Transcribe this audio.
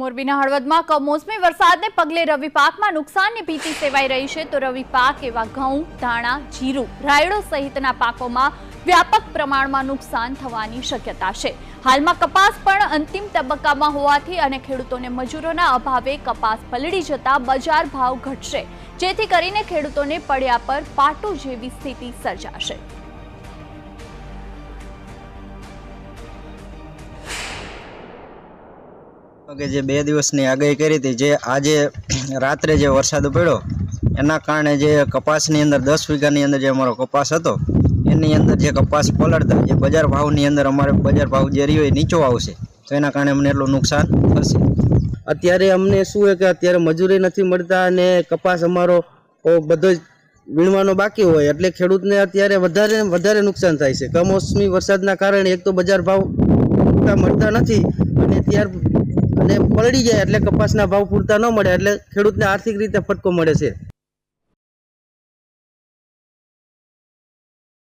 મોરબીના હળવદમાં કમોસમી વરસાદને પગલે રવિ પાકમાં નુકસાનની ભીતિ સેવાઈ રહી છે તો રવિ પાક એવા ઘઉં, ધાણા, જીરું, રાયડો સહિતના પાકોમાં વ્યાપક પ્રમાણમાં નુકસાન થવાની શક્યતા છે. હાલમાં કપાસ પણ અંતિમ તબક્કામાં હોવાથી અને ખેડૂતોને મજૂરોના અભાવે કપાસ પલળી જતા બજાર ભાવ ઘટશે, જેથી કરીને ખેડૂતોને પડ્યા પર પાટો જેવી સ્થિતિ સર્જાશે. કે જે બે દિવસની આગાહી કરી હતી, જે આજે રાત્રે જે વરસાદ પડ્યો, એના કારણે જે કપાસની અંદર, દસ વીઘાની અંદર જે અમારો કપાસ હતો, એની અંદર જે કપાસ પલળતા, જે બજાર ભાવની અંદર અમારે બજાર ભાવ જે રહ્યો એ નીચો આવશે. તો એના કારણે અમને એટલું નુકસાન થશે. અત્યારે અમને શું છે કે અત્યારે મજૂરી નથી મળતા અને કપાસ અમારો બધો જ વીણવાનો બાકી હોય, એટલે ખેડૂતને અત્યારે વધારે વધારે નુકસાન થાય છે. કમોસમી વરસાદના કારણે એક તો બજાર ભાવ મળતા નથી અને ત્યાર અને પલળી જાય એટલે કપાસના ભાવ પૂરતા ન મળે એટલે ખેડૂતને આર્થિક રીતે ફટકો મળે છે.